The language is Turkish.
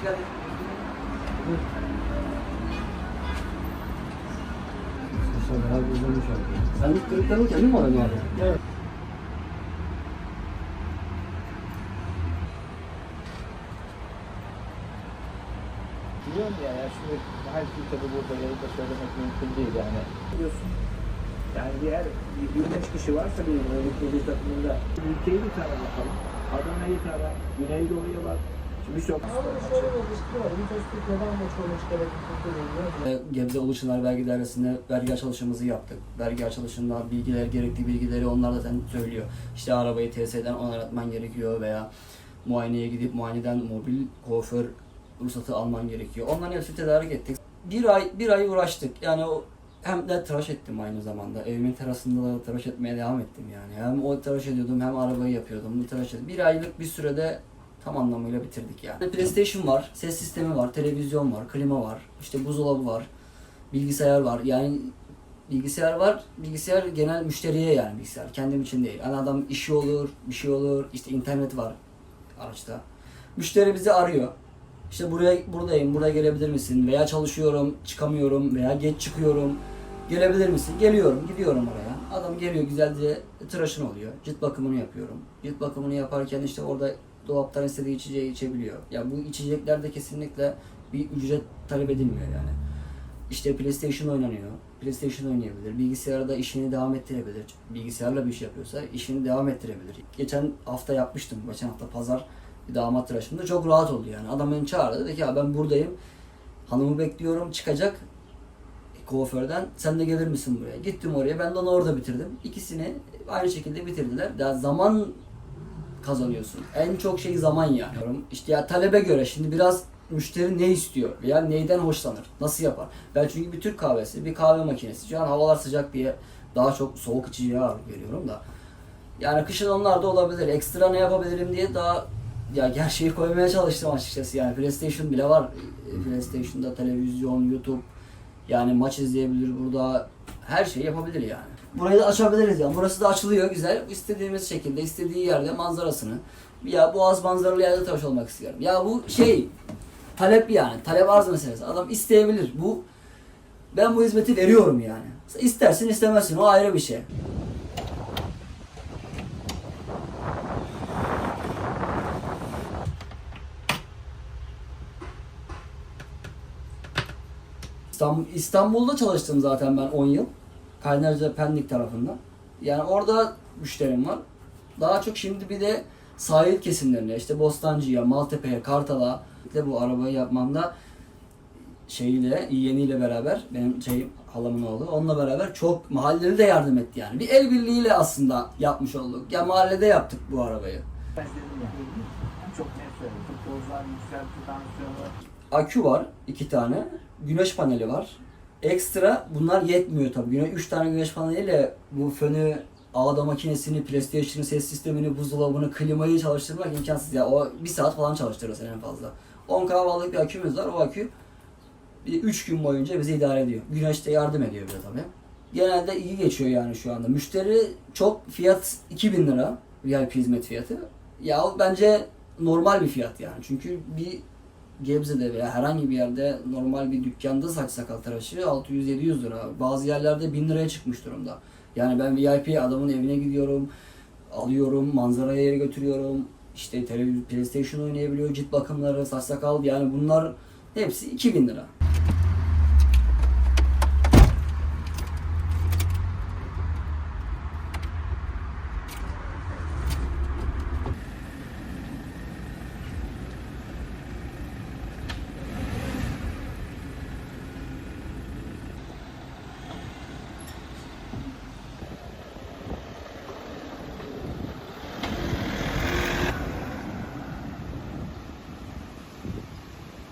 Sen ilk kırıklarını kendin mi aradın abi? Evet. Biliyorum ya, yani şimdi her şeyi tabii burada yayında söylemek mümkün değil yani. Biliyorsun. Yani diğer 25 kişi varsa bir böyle bir takımında ülkeyi bir tara bakalım. Adana'yı tara, Güneydoğu'ya bak. Çok Ee, Gebze Oluşumlar Vergi Dairesi'nde vergi açılışımızı yaptık. Vergi açılışında bilgiler, gerekli bilgileri onlar zaten söylüyor. İşte arabayı TSE'den onaylatman gerekiyor veya muayeneye gidip muayeneden mobil kuaför ruhsatı alman gerekiyor. Onların hepsini tedarik ettik. Bir ay, bir ay uğraştık. Yani o hem de tıraş ettim aynı zamanda. Evimin terasında da tıraş etmeye devam ettim yani. Hem o tıraş ediyordum hem arabayı yapıyordum. Bu tıraş ediyordum. Bir aylık bir sürede tam anlamıyla bitirdik yani. PlayStation var, ses sistemi var, televizyon var, klima var, işte buzdolabı var, bilgisayar var. Yani bilgisayar var. Bilgisayar genel müşteriye yani bilgisayar. Kendim için değil. Hani adam işi olur, bir şey olur. işte internet var araçta. Müşteri bizi arıyor. İşte buraya buradayım, buraya gelebilir misin? Veya çalışıyorum, çıkamıyorum veya geç çıkıyorum. Gelebilir misin? Geliyorum, gidiyorum oraya. Adam geliyor güzelce tıraşın oluyor. Cilt bakımını yapıyorum. Cilt bakımını yaparken işte orada dolaptan istediği içeceği içebiliyor. Ya bu içeceklerde kesinlikle bir ücret talep edilmiyor yani. İşte PlayStation oynanıyor. PlayStation oynayabilir. Bilgisayarda işini devam ettirebilir. Bilgisayarla bir iş yapıyorsa işini devam ettirebilir. Geçen hafta yapmıştım. Geçen hafta pazar bir damat tıraşımda çok rahat oldu yani. Adam beni çağırdı dedi ki ben buradayım. Hanımı bekliyorum çıkacak kuaförden. Sen de gelir misin buraya? Gittim oraya. Ben de onu orada bitirdim. İkisini aynı şekilde bitirdiler. Ya zaman kazanıyorsun. En çok şey zaman yani. İşte ya talebe göre şimdi biraz müşteri ne istiyor veya neyden hoşlanır, nasıl yapar. Ben çünkü bir Türk kahvesi, bir kahve makinesi. Şu an havalar sıcak diye daha çok soğuk içeceğe ağırlık veriyorum da. Yani kışın onlar da olabilir. Ekstra ne yapabilirim diye daha ya her şeyi koymaya çalıştım açıkçası. Yani PlayStation bile var. PlayStation'da televizyon, YouTube yani maç izleyebilir burada. Her şeyi yapabilir yani. Burayı da açabiliriz yani. Burası da açılıyor güzel. İstediğimiz şekilde, istediği yerde manzarasını. Ya boğaz manzaralı yerde tıraş olmak istiyorum. Ya bu şey talep yani. Talep arz meselesi. Adam isteyebilir. Bu ben bu hizmeti veriyorum yani. İstersin istemezsin o ayrı bir şey. İstanbul, İstanbul'da çalıştım zaten ben 10 yıl. Kaynarca Pendik tarafında. Yani orada müşterim var. Daha çok şimdi bir de sahil kesimlerine işte Bostancı'ya, Maltepe'ye, Kartal'a de bu arabayı yapmamda şeyiyle, yeğeniyle beraber benim şeyim halamın oğlu onunla beraber çok mahalleli de yardım etti yani. Bir el birliğiyle aslında yapmış olduk. Ya mahallede yaptık bu arabayı. Çok akü var iki tane. Güneş paneli var. Ekstra bunlar yetmiyor tabii. Güne 3 tane güneş paneliyle bu fönü, ağda makinesini, PlayStation'ın ses sistemini, buzdolabını, klimayı çalıştırmak imkansız. Ya o bir saat falan çalıştırırsın en fazla. 10 kahvalık bir akümüz var. O akü bir 3 gün boyunca bizi idare ediyor. Güneş de yardım ediyor bize tabii. Genelde iyi geçiyor yani şu anda. Müşteri çok fiyat 2000 lira VIP hizmet fiyatı. Ya bence normal bir fiyat yani. Çünkü bir Gebze'de veya herhangi bir yerde normal bir dükkanda saç sakal tıraşı 600-700 lira. Bazı yerlerde 1000 liraya çıkmış durumda. Yani ben VIP adamın evine gidiyorum, alıyorum, manzaraya yere götürüyorum. İşte televizyon, PlayStation oynayabiliyor, cilt bakımları, saç sakal yani bunlar hepsi 2000 lira.